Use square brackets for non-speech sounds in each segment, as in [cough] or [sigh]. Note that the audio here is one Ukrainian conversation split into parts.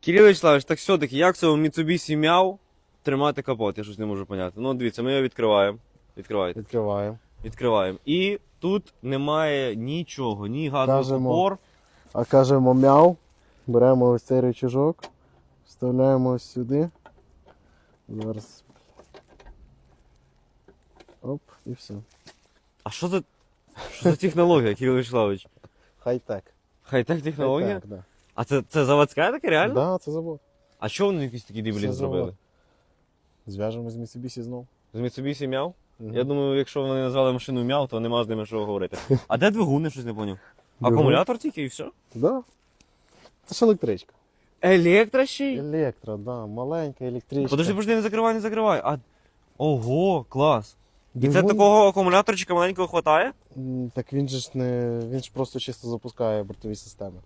Кирило Вячеславович, так все-таки, як це у Mitsubishi м'яв тримати капот? Я щось не можу поняти. Ну, дивіться, ми його відкриваємо. Відкривайте. Відкриваємо. Відкриваємо. І тут немає нічого, ні газових Кажемо. опор. А кажемо мяу. Беремо ось цей рычажок, вставляємо ось сюди. Зараз. Оп, і все. А що за, що за технологія, Кирило Вячеславович? Хай-тек. Хай-тек технологія? Хай-тек, да. А це, це заводська таке реально? Да, це завод. А що вони якісь такі дивлі зробили? Зв'яжемо з Mitsubishi знов. З Mitsubishi м'яв? Мгм. Я думаю, якщо вони назвали машину м'яв, то нема з ними що говорити. [laughs] А де двигун, я щось не поняв? Акумулятор тільки і все? Да. Це ж електричка. Електро ще й? Електро, да, маленька електричка. Подожди, подожди, не закривай, не закривай. А... Ого, клас. І це такого акумуляторчика маленького хватає? Так він же ж не. Він ж просто чисто запускає бортові системи.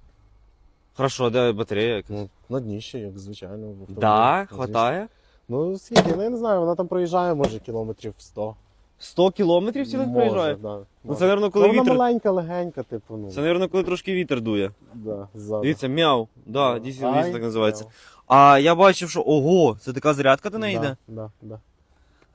Хорошо, де батарея? якась? Ну, на дні ще, як звичайно. в автомобілі. Да, Ну, звісно. хватає. Ну скільки? Ну я не знаю, вона там проїжджає, може, кілометрів 100. 100 кілометрів цілих Може, проїжджає? Да, Ну може. це, мабуть, коли Ну, вона вітер. маленька, легенька, типу, ну. Це, мабуть, коли трошки вітер дує. Да, ззаду. Дивіться, мяу. Да, дійсно, ай, так називається. мяу. А я бачив, що ого, це така зарядка до неї Да, йде? Да, да.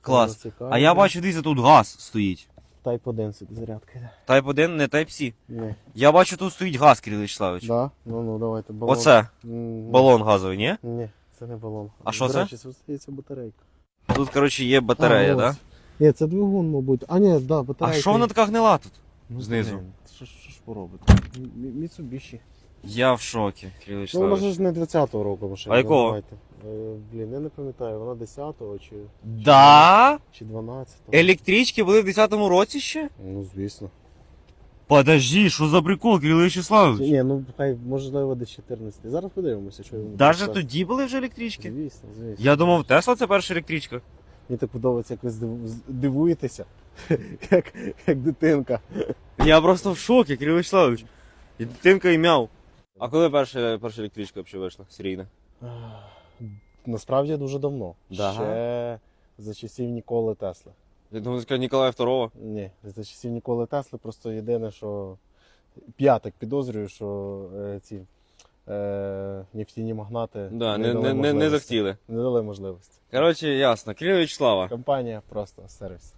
Клас. Цікаво. А я бачу, дивіться, тут газ стоїть. Type 1 сюди зарядка йде. Type 1, не Type C. Ні. Я бачу, тут стоїть газ, Кирило Вячеславович. Да? Ну, ну, давайте, балон. Оце, М, балон газовий, ні? Ні, це не балон. А що До це? речі, це здається батарейка. Тут, коротше, є батарея, а, да? ось. Ні, це двигун, мабуть. А, ні, да, А батарейка. що вона така гнила тут? Ну, знизу? блін, Що, ж- що ж поробити? Мі- Mitsubishi. Я в шокі, Кирило Ну, вона Вячеславович. ж не 20-го року машина. А якого? ви знаєте. Е, Блін, я не пам'ятаю, вона 10-го чи, Да? чи 12-го. Електрички були в 10-му році ще? Ну, звісно. Подожди, що за прикол, Кирило Вячеславович? Ні, ну хай можливо десь 14. Зараз подивимося, що він Даже написав. тоді були вже електрички? Звісно, звісно. Я думав, Тесла це перша електричка. Мені так подобається, як ви здив- дивуєтеся, [laughs] як, як дитинка. Я просто в шокі, Кирило Вячеславович. І дитинка і мяу. А коли перша, перша електричка взагалі вийшла? Серійна? Насправді дуже давно. Да. Ще за часів Ніколи Тесли. Я думаю, сказав Ніколая II. Ні, за часів Ніколи Тесли просто єдине, що я так підозрюю, що е, ці е, нефтяні магнати Да, не, не, дали не, не, захотіли. Не дали можливості. Коротше, ясно. Кирило Вячеслава. Компанія просто сервіс.